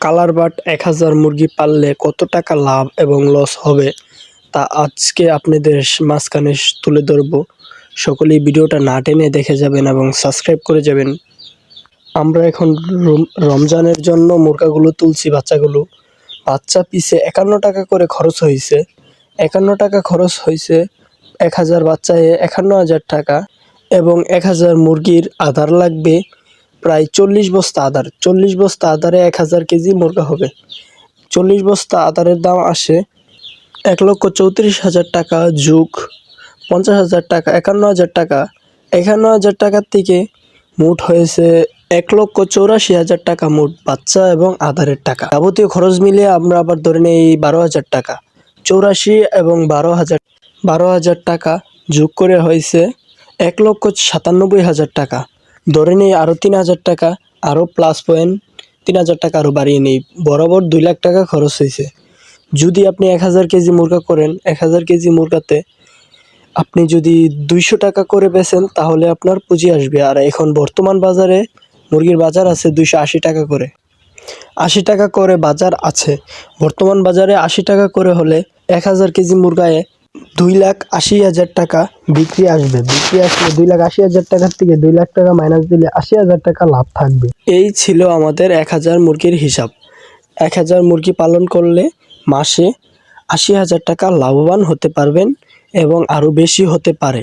Colour but এক হাজার মুরগি পাললে কত টাকা লাভ এবং লস হবে তা আজকে আপনাদের মাঝখানে তুলে ধরবো। সকলেই ভিডিওটা না টেনে দেখে যাবেন এবং সাবস্ক্রাইব করে যাবেন। আমরা এখন রম- রমজানের জন্য মুরগাগুলো তুলছি বাচ্চাগুলো। বাচ্চা পিছে একান্ন টাকা করে খরচ হয়েছে একান্ন টাকা খরচ হয়েছে এক হাজার বাচ্চায় একান্ন হাজার টাকা এবং এক হাজার মুরগির আধার লাগবে প্রায় চল্লিশ বস্তা আদার। চল্লিশ বস্তা আদারে এক হাজার কেজি মুরগা হবে। চল্লিশ বস্তা আদারের দাম আসে এক লক্ষ চৌত্রিশ হাজার টাকা যুগ, পঞ্চাশ হাজার টাকা, একান্ন হাজার টাকা। একান্ন হাজার টাকার থেকে মোট হয়েছে এক লক্ষ চৌরাশি হাজার টাকা মোট বাচ্চা এবং আধারের টাকা। যাবতীয় খরচ মিলিয়ে আমরা আবার ধরে নিই বারো হাজার টাকা। চৌরাশি এবং বারো হাজার বারো হাজার টাকা যোগ করে হয়েছে এক লক্ষ সাতানব্বই হাজার টাকা। ধরে নিই আরও তিন হাজার টাকা আরও প্লাস পয়েন্ট তিন হাজার টাকা আরও বাড়িয়ে নিই। বরাবর দুই লাখ টাকা খরচ হয়েছে। যদি আপনি এক হাজার কেজি মুরগা করেন, এক হাজার কেজি মুরগাতে আপনি যদি দুইশো টাকা করে বেচেন, তাহলে আপনার পুঁজি আসবে। আর এখন বর্তমান বাজারে মুরগির বাজার আছে দুইশো আশি টাকা করে। আশি টাকা করে বাজার আছে। বর্তমান বাজারে আশি টাকা করে হলে এক হাজার কেজি মুরগায় দুই লাখ আশি হাজার টাকা বিক্রি আসবে। বিক্রি আসলে দুই লাখ আশি হাজার টাকার থেকে দুই লাখ টাকা মাইনাস দিলে আশি হাজার টাকা লাভ থাকবে। এই ছিল আমাদের এক হাজার মুরগির হিসাব। এক হাজার মুরগি পালন করলে মাসে আশি হাজার টাকা লাভবান হতে পারবেন এবং আরও বেশি হতে পারে।